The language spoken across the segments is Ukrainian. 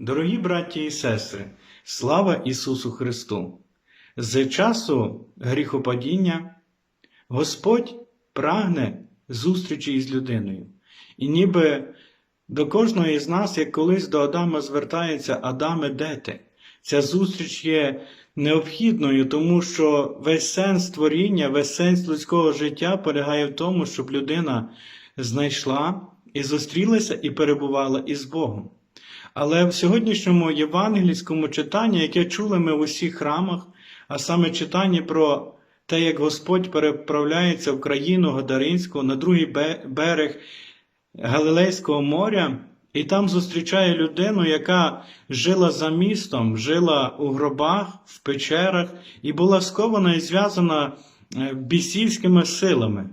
Дорогі браті і сестри, слава Ісусу Христу! З часу гріхопадіння Господь прагне зустрічі із людиною. І ніби до кожного із нас, як колись до Адама звертається Адаме, де ти? Ця зустріч є необхідною, тому що весь сенс творіння, весь сенс людського життя полягає в тому, щоб людина знайшла і зустрілася і перебувала із Богом. Але в сьогоднішньому євангельському читанні, яке чули ми в усіх храмах, а саме читання про те, як Господь переправляється в країну Гадаринську на другий берег Галилейського моря, і там зустрічає людину, яка жила за містом, жила у гробах, в печерах і була скована і зв'язана е, бісівськими силами.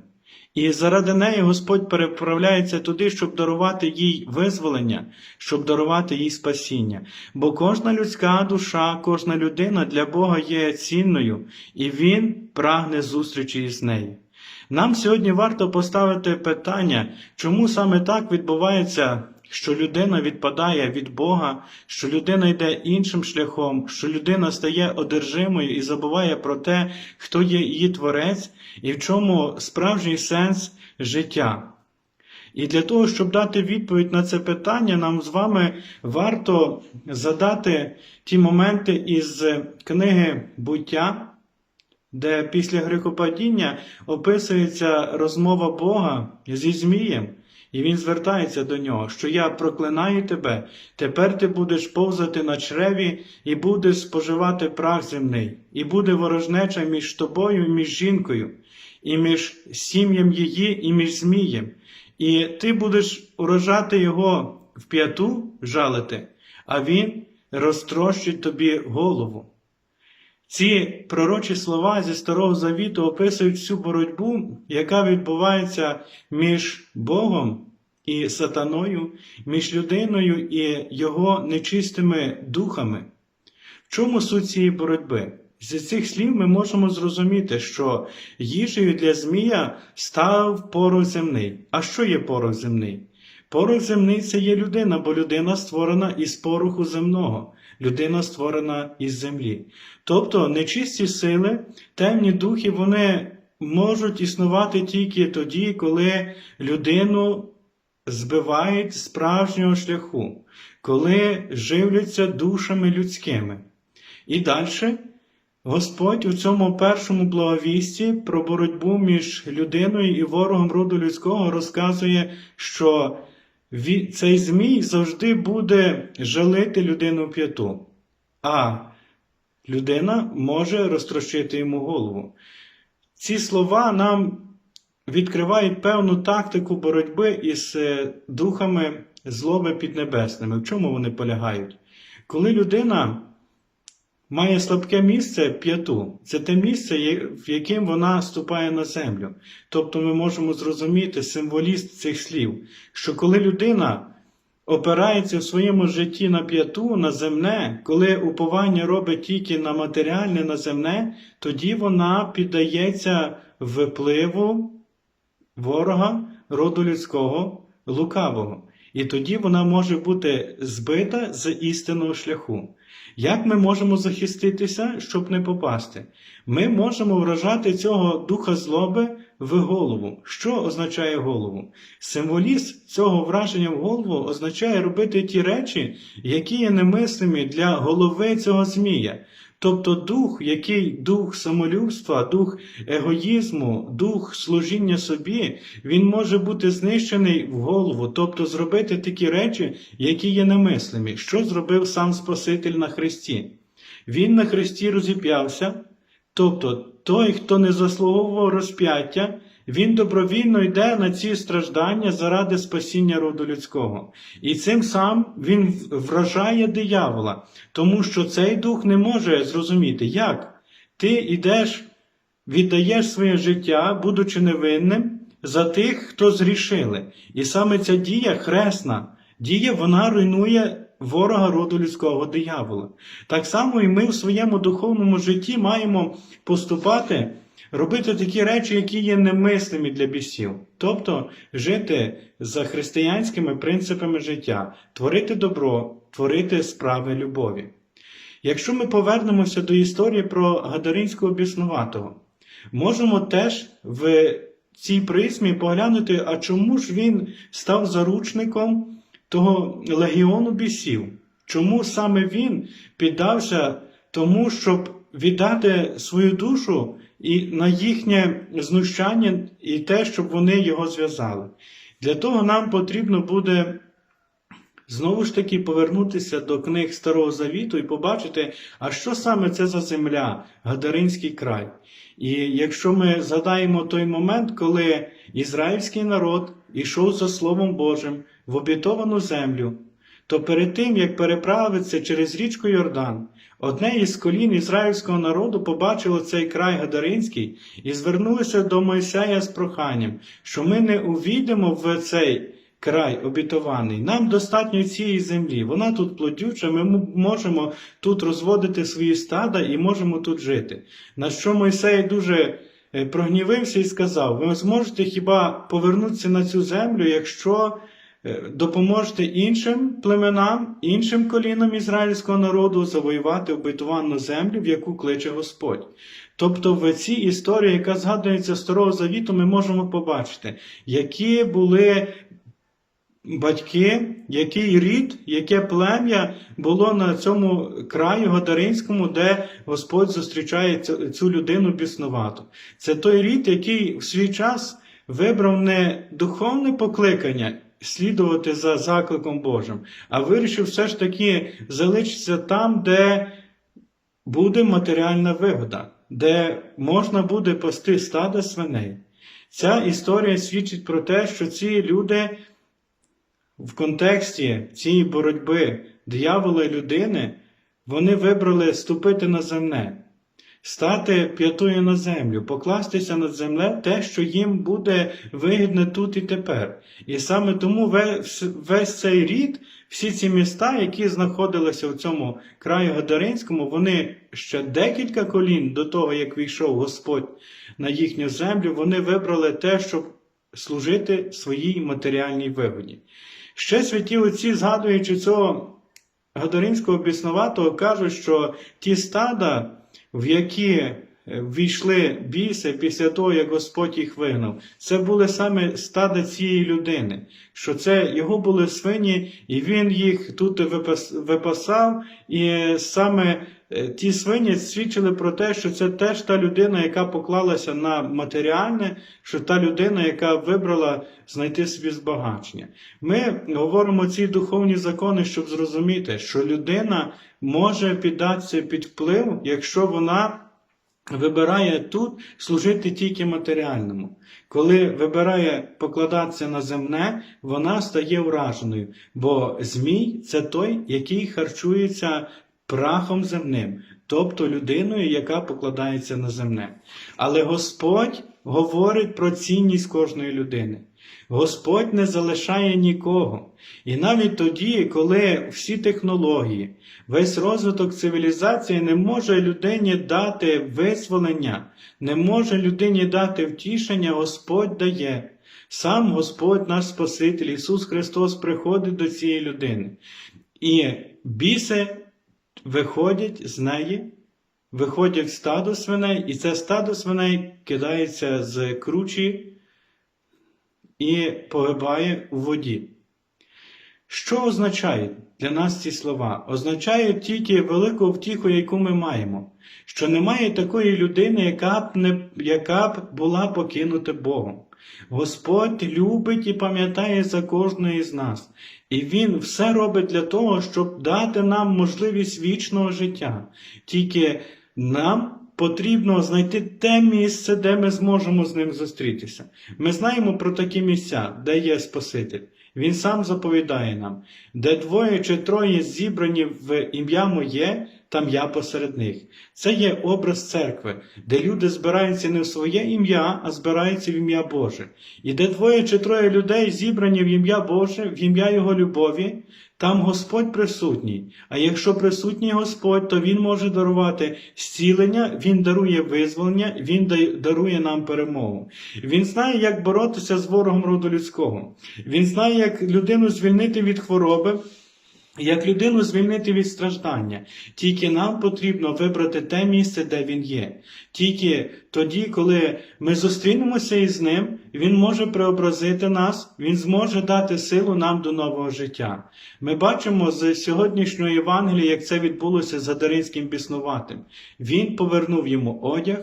І заради неї Господь переправляється туди, щоб дарувати їй визволення, щоб дарувати їй спасіння. Бо кожна людська душа, кожна людина для Бога є цінною, і Він прагне зустрічі із нею. Нам сьогодні варто поставити питання, чому саме так відбувається, що людина відпадає від Бога, що людина йде іншим шляхом, що людина стає одержимою і забуває про те, хто є її творець і в чому справжній сенс життя. І для того, щоб дати відповідь на це питання, нам з вами варто задати ті моменти із книги буття, де після грехопадіння описується розмова Бога зі Змієм, і він звертається до нього, що я проклинаю тебе, тепер ти будеш повзати на чреві і будеш споживати прах земний, і буде ворожнеча між тобою і між жінкою, і між сім'ям її, і між змієм. І ти будеш урожати його в п'яту жалити, а він розтрощить тобі голову. Ці пророчі слова зі Старого Завіту описують всю боротьбу, яка відбувається між Богом і сатаною, між людиною і його нечистими духами. В чому суть цієї боротьби? З цих слів ми можемо зрозуміти, що їжею для Змія став порох земний. А що є порох земний? Порох земний це є людина, бо людина створена із пороху земного, людина створена із землі. Тобто нечисті сили, темні духи, вони можуть існувати тільки тоді, коли людину збивають справжнього шляху, коли живляться душами людськими. І далі Господь у цьому першому благовісті про боротьбу між людиною і ворогом роду людського розказує, що цей змій завжди буде жалити людину п'яту, а людина може розтрощити йому голову. Ці слова нам відкривають певну тактику боротьби із е, духами злоби піднебесними. В чому вони полягають? Коли людина має слабке місце п'яту, це те місце, в яким вона ступає на землю. Тобто ми можемо зрозуміти символіст цих слів, що коли людина опирається в своєму житті на п'яту, на земне, коли уповання робить тільки на матеріальне, на земне, тоді вона піддається впливу ворога роду людського лукавого. І тоді вона може бути збита з істинного шляху. Як ми можемо захиститися, щоб не попасти? Ми можемо вражати цього духа злоби в голову. Що означає голову? Символізм цього враження в голову означає робити ті речі, які є немислимі для голови цього змія. Тобто дух, який дух самолюбства, дух егоїзму, дух служіння собі, він може бути знищений в голову, тобто зробити такі речі, які є немислимі. Що зробив сам Спаситель на Христі? Він на Христі розіп'явся, тобто той, хто не заслуговував розп'яття, він добровільно йде на ці страждання заради спасіння роду людського. І цим сам він вражає диявола, тому що цей дух не може зрозуміти, як ти йдеш, віддаєш своє життя, будучи невинним, за тих, хто зрішили. І саме ця дія хресна, дія вона руйнує ворога роду людського диявола. Так само і ми в своєму духовному житті маємо поступати робити такі речі, які є немислими для бісів, тобто жити за християнськими принципами життя, творити добро, творити справи любові. Якщо ми повернемося до історії про Гадаринського біснуватого, можемо теж в цій присмі поглянути, а чому ж він став заручником того легіону бісів? Чому саме він піддався тому, щоб віддати свою душу і на їхнє знущання і те, щоб вони його зв'язали? Для того нам потрібно буде знову ж таки повернутися до книг Старого Завіту і побачити, а що саме це за земля, Гадаринський край. І якщо ми згадаємо той момент, коли ізраїльський народ ішов за Словом Божим в обітовану землю, то перед тим, як переправитися через річку Йордан, одне із колін ізраїльського народу побачило цей край Гадаринський і звернулося до Мойсея з проханням, що ми не увійдемо в цей край обітований. Нам достатньо цієї землі. Вона тут плодюча, ми можемо тут розводити свої стада і можемо тут жити. На що Мойсей дуже е, прогнівився і сказав: ви зможете хіба повернутися на цю землю, якщо е, допоможете іншим племенам, іншим колінам ізраїльського народу завоювати обетовану землю, в яку кличе Господь. Тобто в цій історії, яка згадується Старого Завіту, ми можемо побачити, які були батьки, який рід, яке плем'я було на цьому краю Гадаринському, де Господь зустрічає цю людину біснувату. Це той рід, який в свій час вибрав не духовне покликання. Слідувати за закликом Божим, а вирішив все ж таки залишитися там, де буде матеріальна вигода, де можна буде пасти стада свиней. Ця історія свідчить про те, що ці люди в контексті цієї боротьби диявола і людини, вони вибрали ступити на земне, стати п'ятою на землю, покластися на земле те, що їм буде вигідне тут і тепер. І саме тому весь, весь цей рід, всі ці міста, які знаходилися в цьому краю Гадаринському, вони ще декілька колін до того, як війшов Господь на їхню землю, вони вибрали те, щоб служити своїй матеріальній вигоді. Ще святі отці, згадуючи цього Гадаринського біснуватого, кажуть, що ті стада, в які війшли біси після того, як Господь їх вигнав, це були саме стада цієї людини, що це його були свині, і він їх тут випас- випасав, і саме е, ті свині свідчили про те, що це теж та людина, яка поклалася на матеріальне, що та людина, яка вибрала знайти собі збагачення. Ми говоримо ці духовні закони, щоб зрозуміти, що людина може піддатися під вплив, якщо вона вибирає тут служити тільки матеріальному. Коли вибирає покладатися на земне, вона стає враженою, бо змій це той, який харчується прахом земним, тобто людиною, яка покладається на земне. Але Господь говорить про цінність кожної людини. Господь не залишає нікого. І навіть тоді, коли всі технології, весь розвиток цивілізації не може людині дати визволення, не може людині дати втішення, Господь дає. Сам Господь, наш Спаситель, Ісус Христос, приходить до цієї людини. І біси виходять з неї, виходять стадо свиней, і це стадо свиней кидається з кручі і погибає у воді. Що означають для нас ці слова? Означають тільки велику втіху, яку ми маємо, що немає такої людини, яка б, не, яка б була покинута Богом. Господь любить і пам'ятає за кожного із нас, і Він все робить для того, щоб дати нам можливість вічного життя. Тільки нам потрібно знайти те місце, де ми зможемо з ним зустрітися. Ми знаємо про такі місця, де є Спаситель. Він сам заповідає нам, де двоє чи троє зібрані в ім'я моє, там я посеред них. Це є образ церкви, де люди збираються не в своє ім'я, а збираються в ім'я Боже. І де двоє чи троє людей зібрані в ім'я Боже, в ім'я Його любові, Там Господь присутній. А якщо присутній Господь, то Він може дарувати зцілення, Він дарує визволення, Він дарує нам перемогу. Він знає, як боротися з ворогом роду людського. Він знає, як людину звільнити від хвороби. Як людину звільнити від страждання, тільки нам потрібно вибрати те місце, де він є. Тільки тоді, коли ми зустрінемося із ним, він може преобразити нас, він зможе дати силу нам до нового життя. Ми бачимо з сьогоднішньої Євангелії, як це відбулося за Даринським біснуватим. Він повернув йому одяг,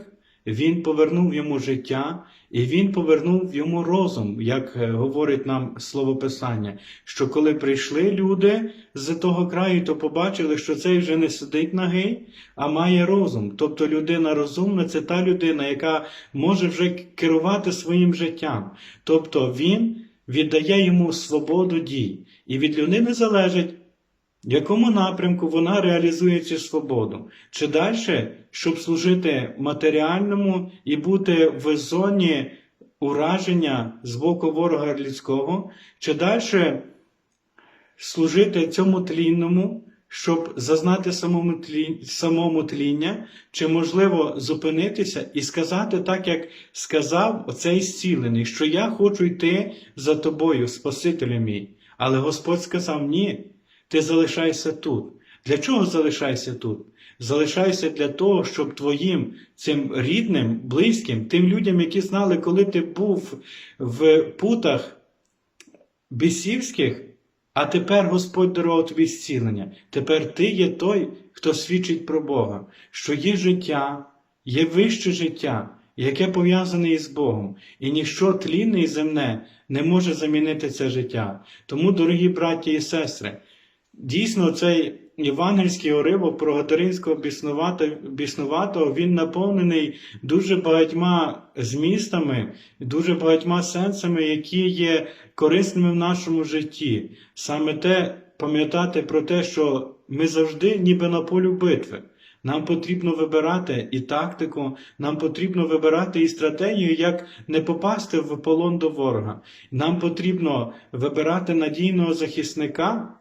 він повернув йому життя, і він повернув йому розум, як е, говорить нам слово Писання, що коли прийшли люди з того краю, то побачили, що цей вже не сидить нагий, а має розум. Тобто людина розумна це та людина, яка може вже керувати своїм життям. Тобто він віддає йому свободу дій. І від людини залежить, в якому напрямку вона реалізує цю свободу? Чи далі, щоб служити матеріальному і бути в зоні ураження з боку ворога людського, чи далі служити цьому тлінному, щоб зазнати самому, тлі, самому тління, чи можливо зупинитися і сказати так, як сказав оцей зцілений, що я хочу йти за тобою, Спасителю мій. Але Господь сказав: ні, ти залишайся тут. Для чого залишайся тут? Залишайся для того, щоб твоїм цим рідним, близьким, тим людям, які знали, коли ти був в путах бісівських, а тепер Господь дарував тобі зцілення. Тепер ти є той, хто свідчить про Бога, що є життя, є вище життя, яке пов'язане із Богом, і ніщо тлінне і земне не може замінити це життя. Тому, дорогі браті і сестри, дійсно цей євангельський уривок про Гатаринського біснувата- біснуватого, він наповнений дуже багатьма змістами, дуже багатьма сенсами, які є корисними в нашому житті. Саме те пам'ятати про те, що ми завжди ніби на полю битви. Нам потрібно вибирати і тактику, нам потрібно вибирати і стратегію, як не попасти в полон до ворога. Нам потрібно вибирати надійного захисника,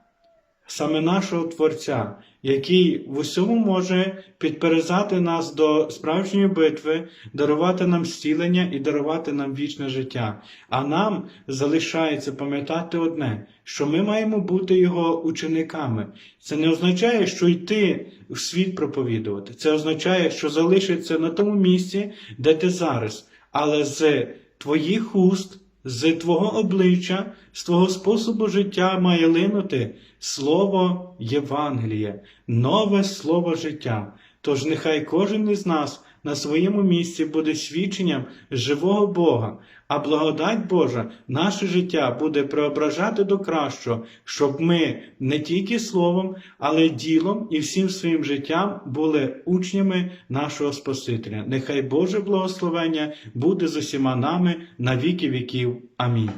саме нашого Творця, який в усьому може підперезати нас до справжньої битви, дарувати нам зцілення і дарувати нам вічне життя. А нам залишається пам'ятати одне, що ми маємо бути його учениками. Це не означає, що йти в світ проповідувати. Це означає, що залишиться на тому місці, де ти зараз, але з твоїх уст з твого обличчя, з твого способу життя має линути слово Євангелія, нове слово життя. Тож нехай кожен із нас на своєму місці буде свідченням живого Бога, а благодать Божа наше життя буде преображати до кращого, щоб ми не тільки словом, але й ділом і всім своїм життям були учнями нашого Спасителя. Нехай Боже благословення буде з усіма нами на віки віків. Амінь.